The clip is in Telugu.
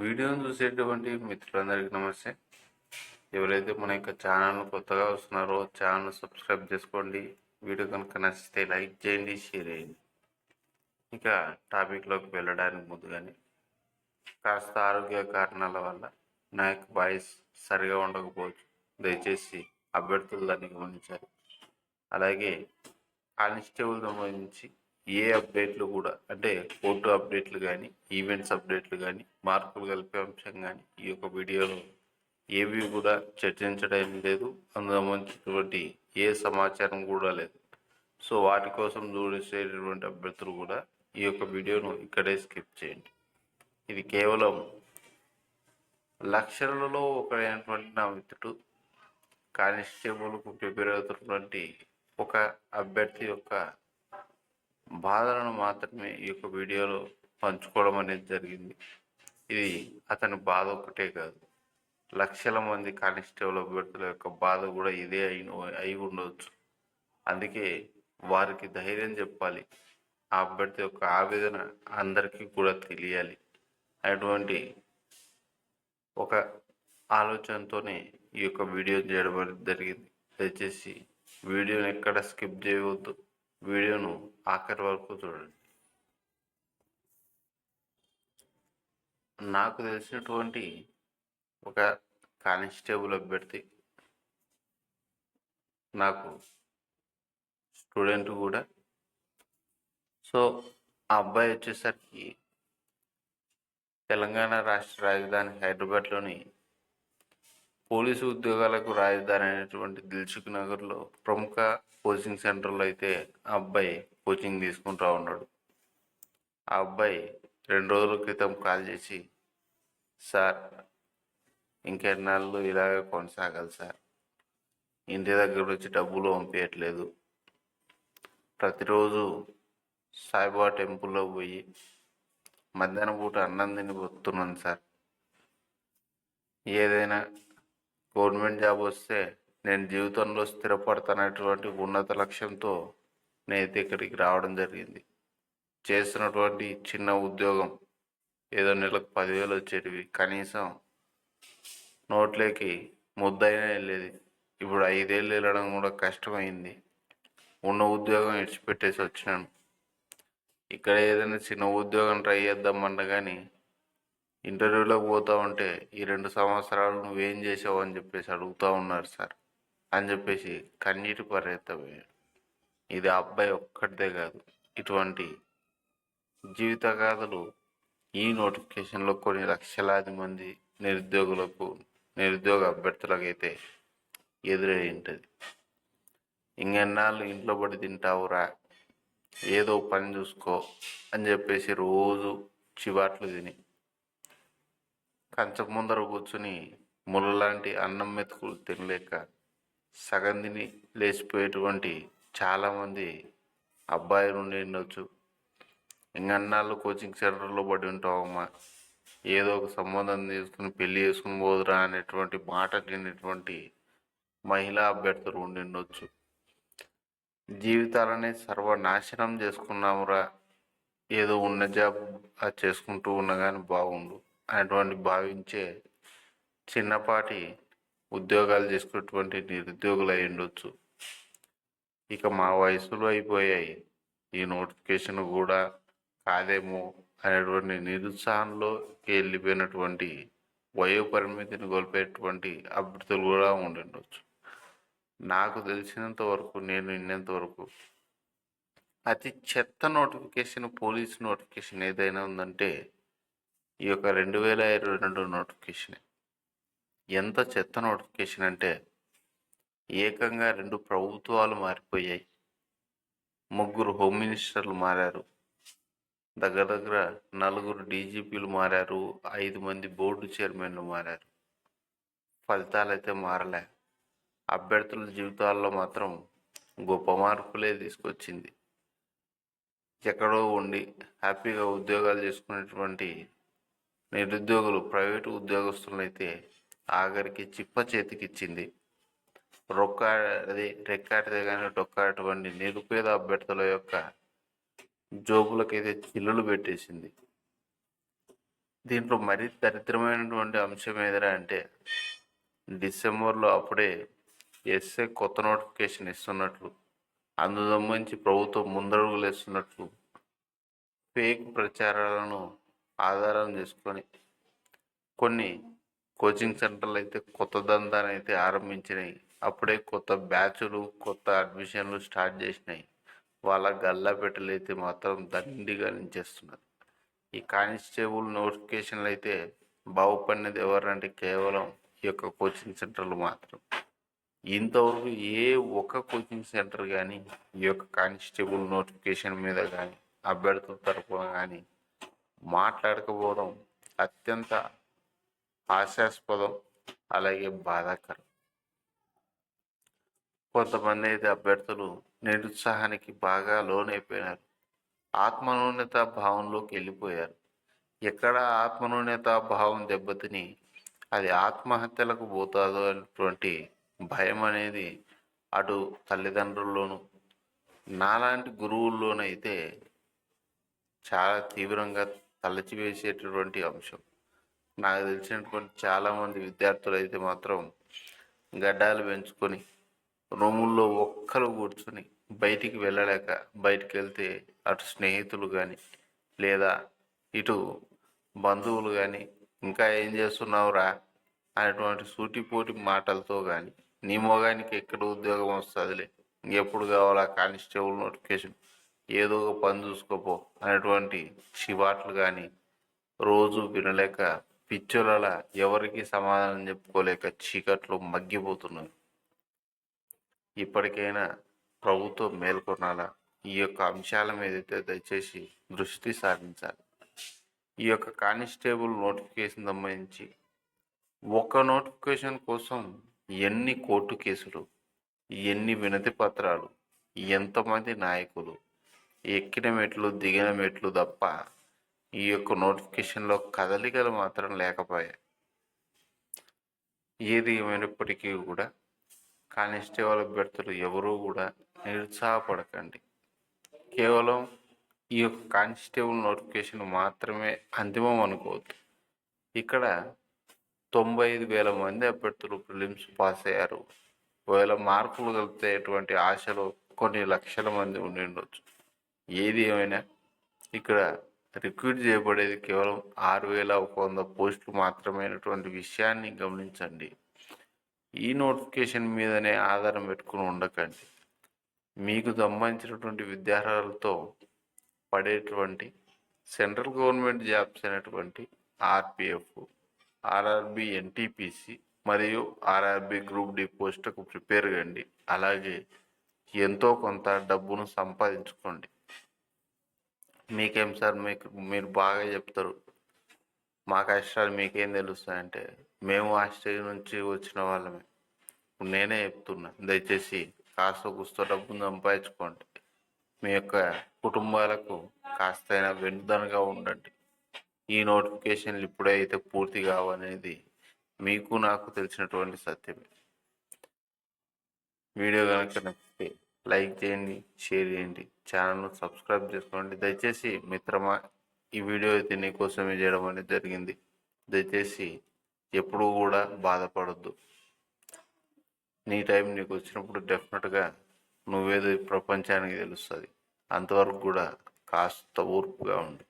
వీడియోను చూసేటువంటి మిత్రులందరికీ నమస్తే. ఎవరైతే మన యొక్క ఛానల్ కొత్తగా వస్తున్నారో ఛానల్ సబ్స్క్రైబ్ చేసుకోండి. వీడియో కనుక నచ్చితే లైక్ చేయండి షేర్ చేయండి. ఇక టాపిక్లోకి వెళ్ళడానికి ముందుగానే కాస్త ఆరోగ్య కారణాల వల్ల నా యొక్క వాయిస్ సరిగా ఉండకపోవచ్చు. దయచేసి అభ్యర్థులు దాన్ని గమనించాలి. అలాగే కానిస్టేబుల్ సంబంధించి ఏ అప్డేట్లు కూడా అంటే కోర్టు అప్డేట్లు కానీ ఈవెంట్స్ అప్డేట్లు కానీ మార్కులు కలిపే అంశం కానీ ఈ యొక్క వీడియోలో ఏవి కూడా చర్చించడం లేదు. అందులో ఏ సమాచారం కూడా లేదు. సో వాటి కోసం చూసేటటువంటి అభ్యర్థులు కూడా ఈ యొక్క వీడియోను ఇక్కడే స్కిప్ చేయండి. ఇది కేవలం లక్షలలో ఒకడైనటువంటి నా మిత్రుడు కానిస్టేబుల్కు ప్రిపేర్ అవుతున్నటువంటి ఒక అభ్యర్థి యొక్క బాధలను మాత్రమే ఈ యొక్క వీడియోలో పంచుకోవడం అనేది జరిగింది. ఇది అతని బాధ ఒకటే కాదు. లక్షల మంది కానిస్టేబుల్ అభ్యర్థుల యొక్క బాధ కూడా ఇదే అయి అయి ఉండవచ్చు అందుకే వారికి ధైర్యం చెప్పాలి. ఆ అభ్యర్థి యొక్క ఆవేదన అందరికీ కూడా తెలియాలి. అటువంటి ఒక ఆలోచనతోనే ఈ యొక్క వీడియో చేయడం అనేది జరిగింది. దయచేసి వీడియోని ఎక్కడ స్కిప్ చేయవద్దు. వీడియోను ఆఖరి వరకు చూడండి. నాకు తెలిసినటువంటి ఒక కానిస్టేబుల్ అభ్యర్థి నాకు స్టూడెంట్ కూడా. సో ఆ అబ్బాయి వచ్చేసరికి తెలంగాణ రాష్ట్ర రాజధాని హైదరాబాద్లోని పోలీసు ఉద్యోగాలకు రాజధాని అయినటువంటి దిల్సుఖ్ నగర్లో ప్రముఖ కోచింగ్ సెంటర్లో అయితే ఆ అబ్బాయి కోచింగ్ తీసుకుంటూ ఉన్నాడు. ఆ అబ్బాయి రెండు రోజుల క్రితం కాల్ చేసి సార్ ఇంకెన్నాళ్ళు ఇలాగే కొనసాగాలి సార్. ఇంటి దగ్గర వచ్చి డబ్బులు పంపించట్లేదు ప్రతిరోజు సాయిబాబా టెంపుల్లో పోయి మధ్యాహ్నం పూట అన్నం తిని వస్తున్నాను సార్. ఏదైనా గవర్నమెంట్ జాబ్ వస్తే నేను జీవితంలో స్థిరపడతానటువంటి ఉన్నత లక్ష్యంతో నేనైతే ఇక్కడికి రావడం జరిగింది. చేస్తున్నటువంటి చిన్న ఉద్యోగం ఏదో నెలకు పదివేలు వచ్చేటివి. కనీసం నోట్లోకి ముద్దైనా వెళ్ళేది. ఇప్పుడు ఐదేళ్ళు వెళ్ళడం కూడా కష్టమైంది. ఉన్న ఉద్యోగం ఇడిచిపెట్టేసి వచ్చినాను. ఇక్కడ ఏదైనా చిన్న ఉద్యోగం ట్రై చేద్దామన్నా కానీ ఇంటర్వ్యూలోకి పోతా ఉంటే ఈ రెండు సంవత్సరాలు నువ్వేం చేసావు? అని చెప్పేసి అడుగుతూ ఉన్నారు సార్. అని చెప్పేసి కన్నీటి పర్యతమయ్యాడు ఇది అబ్బాయి ఒక్కటిదే కాదు. ఇటువంటి జీవిత గాథలు ఈ నోటిఫికేషన్లో కొన్ని లక్షలాది మంది నిరుద్యోగులకు నిరుద్యోగ అభ్యర్థులకు అయితే ఎదురై ఉంటుంది. ఇంకెన్నాళ్ళు ఇంట్లో పడి తింటావురా ఏదో పని చూసుకో అని చెప్పేసి రోజు చివాట్లు తిని కంచం ముందర కూర్చుని ముళ్ళలాంటి అన్నం మెతుకులు తినలేక సగందిని లేచిపోయేటువంటి చాలామంది అబ్బాయిలు ఉండి ఉండొచ్చు. ఇంకన్నాళ్ళు కోచింగ్ సెంటర్లో పడి ఉంటావమ్మా ఏదో ఒక సంబంధం తీసుకుని పెళ్ళి చేసుకుని పోదురా అనేటువంటి మాట తినేటువంటి మహిళా అభ్యర్థులు ఉండి ఉండొచ్చు. జీవితాలని సర్వనాశనం చేసుకున్నామురా. ఏదో ఉన్న జాబ్ అది చేసుకుంటూ ఉన్నా కానీ బాగుండు. అనేటువంటి భావించే చిన్నపాటి ఉద్యోగాలు చేసుకున్నటువంటి నిరుద్యోగులు అయి ఉండొచ్చు. ఇక మా వయసులో అయిపోయాయి. ఈ నోటిఫికేషన్ కూడా కాదేమో అనేటువంటి నిరుత్సాహంలో వెళ్ళిపోయినటువంటి వయో పరిమితిని కోల్పోయేటువంటి అభ్యర్థులు కూడా ఉండిండొచ్చు నాకు తెలిసినంత వరకు నేను విన్నంత వరకు అతి చెత్త నోటిఫికేషన్ పోలీస్ నోటిఫికేషన్ ఏదైనా ఉందంటే ఈ యొక్క రెండు వేల ఇరవై రెండు నోటిఫికేషన్. ఎంత చెత్త నోటిఫికేషన్ అంటే ఏకంగా రెండు ప్రభుత్వాలు మారిపోయాయి. ముగ్గురు హోమ్ మినిస్టర్లు మారారు. దగ్గర దగ్గర నలుగురు డీజీపీలు మారారు. ఐదు మంది బోర్డు చైర్మన్లు మారారు. ఫలితాలు అయితే మారలే. అభ్యర్థుల జీవితాల్లో మాత్రం గొప్ప మార్పులే తీసుకొచ్చింది. ఎక్కడో ఉండి హ్యాపీగా ఉద్యోగాలు చేసుకునేటువంటి నిరుద్యోగులు ప్రైవేటు ఉద్యోగస్తులైతే ఆఖరికి చిప్ప చేతికిచ్చింది. రొక్క అది రెక్కాటితే కానీ డొక్కాటువంటి నిరుపేద అభ్యర్థుల యొక్క జోబులకైతే చిల్లులు పెట్టేసింది. దీంట్లో మరీ దరిద్రమైనటువంటి అంశం ఏదైనా అంటే డిసెంబర్లో అప్పుడే ఎస్ఏ కొత్త నోటిఫికేషన్ ఇస్తున్నట్లు అందు సంబంధించి ప్రభుత్వం ముందడుగులు వేస్తున్నట్లు ఫేక్ ప్రచారాలను ఆధారం చేసుకొని కొన్ని కోచింగ్ సెంటర్లు అయితే కొత్త దందాన్ని అయితే ఆరంభించినాయి. అప్పుడే కొత్త బ్యాచ్లు కొత్త అడ్మిషన్లు స్టార్ట్ చేసినాయి. వాళ్ళ గల్లా పెట్టెలైతే అయితే మాత్రం దండిగా నించేస్తున్నారు. ఈ కానిస్టేబుల్ నోటిఫికేషన్లు అయితే బాగుపడినది ఎవరంటే కేవలం ఈ యొక్క కోచింగ్ సెంటర్లు మాత్రం. ఇంతవరకు ఏ ఒక్క కోచింగ్ సెంటర్ కానీ ఈ యొక్క కానిస్టేబుల్ నోటిఫికేషన్ మీద కానీ అభ్యర్థుల తరపున కానీ మాట్లాడకపోవడం అత్యంత హాస్యాస్పదం అలాగే బాధాకరం. కొంతమంది అయితే అభ్యర్థులు నిరుత్సాహానికి బాగా లోనైపోయినారు. ఆత్మన్యూన్యత భావంలోకి వెళ్ళిపోయారు. ఎక్కడ ఆత్మన్యూన్యత భావం దెబ్బతిని అది ఆత్మహత్యలకు పోతుందో అనేటువంటి భయం అనేది అటు తల్లిదండ్రుల్లోనూ నాలాంటి గురువుల్లోనైతే చాలా తీవ్రంగా తలచివేసేటటువంటి అంశం. నాకు తెలిసినటువంటి చాలామంది విద్యార్థులు అయితే మాత్రం గడ్డాలు పెంచుకొని రూముల్లో ఒక్కరు కూర్చొని బయటికి వెళ్ళలేక బయటికి వెళ్తే అటు స్నేహితులు కానీ లేదా ఇటు బంధువులు కానీ ఇంకా ఏం చేస్తున్నావురా? అనేటువంటి సూటిపోటి మాటలతో కానీ నీ మొగానికి ఎక్కడ ఉద్యోగం వస్తుందిలే? ఎప్పుడు కావాలా కానిస్టేబుల్ నోటిఫికేషన్? ఏదో ఒక పని చూసుకోపో అనేటువంటి చివాట్లు కానీ రోజు వినలేక పిచ్చులలా ఎవరికి సమాధానం చెప్పుకోలేక చీకట్లు మగ్గిపోతున్నాయి ఇప్పటికైనా ప్రభుత్వం మేల్కొనాలా? ఈ యొక్క అంశాల మీద అయితే దయచేసి దృష్టి సారించాలి. ఈ యొక్క కానిస్టేబుల్ నోటిఫికేషన్ సంబంధించి ఒక నోటిఫికేషన్ కోసం ఎన్ని కోర్టు కేసులు ఎన్ని వినతి పత్రాలు ఎంతమంది నాయకులు ఎక్కిన మెట్లు దిగిన మెట్లు తప్ప ఈ యొక్క నోటిఫికేషన్లో కదలికలు మాత్రం లేకపోయాయి. ఏది ఏమైనప్పటికీ కూడా కానిస్టేబుల్ అభ్యర్థులు ఎవరూ కూడా నిరుత్సాహపడకండి. కేవలం ఈ యొక్క కానిస్టేబుల్ నోటిఫికేషన్ మాత్రమే అంతిమం అనుకోవద్దు. ఇక్కడ తొంభై ఐదు వేల మంది అభ్యర్థులు ప్రిలిమ్స్ పాస్ అయ్యారు. ఒకవేళ మార్కులు కలిపేటువంటి ఆశలో కొన్ని లక్షల మంది ఉండి ఉండొచ్చు. ఏది ఏమైనా ఇక్కడ రిక్రూట్ చేయబడేది కేవలం ఆరు వేల ఒక వంద పోస్టులు మాత్రమైనటువంటి విషయాన్ని గమనించండి. ఈ నోటిఫికేషన్ మీదనే ఆధారం పెట్టుకుని ఉండకండి. మీకు సంబంధించినటువంటి విద్యార్హతలతో పడేటువంటి సెంట్రల్ గవర్నమెంట్ జాబ్స్ అయినటువంటి ఆర్పిఎఫ్ ఆర్ఆర్బి ఎన్టీపీసీ మరియు ఆర్ఆర్బి గ్రూప్ డి పోస్టుకు ప్రిపేర్ కండి. అలాగే ఎంతో కొంత డబ్బును సంపాదించుకోండి. మీకేం సార్ మీకు మీరు బాగా చెప్తారు. మా కష్టాలు మీకేం తెలుస్తాయంటే మేము ఆస్ట్రేలియా నుంచి వచ్చిన వాళ్ళమే. ఇప్పుడు నేనే చెప్తున్నా దయచేసి కాస్త కూస్తో డబ్బును సంపాదించుకోండి. మీ యొక్క కుటుంబాలకు కాస్తైనా వెనుదనగా ఉండండి. ఈ నోటిఫికేషన్లు ఇప్పుడైతే పూర్తి కావనేది మీకు నాకు తెలిసినటువంటి సత్యమే. వీడియో కనుక నచ్చితే లైక్ చేయండి షేర్ చేయండి. ఛానల్ను సబ్స్క్రైబ్ చేసుకోండి. దయచేసి మిత్రమా ఈ వీడియో అయితే నీకోసమే చేయడం అనేది జరిగింది. దయచేసి ఎప్పుడూ కూడా బాధపడద్దు. నీ టైం నీకు వచ్చినప్పుడు డెఫినెట్గా నువ్వేదో ప్రపంచానికి తెలుస్తుంది. అంతవరకు కూడా కాస్త ఊర్పుగా ఉండు.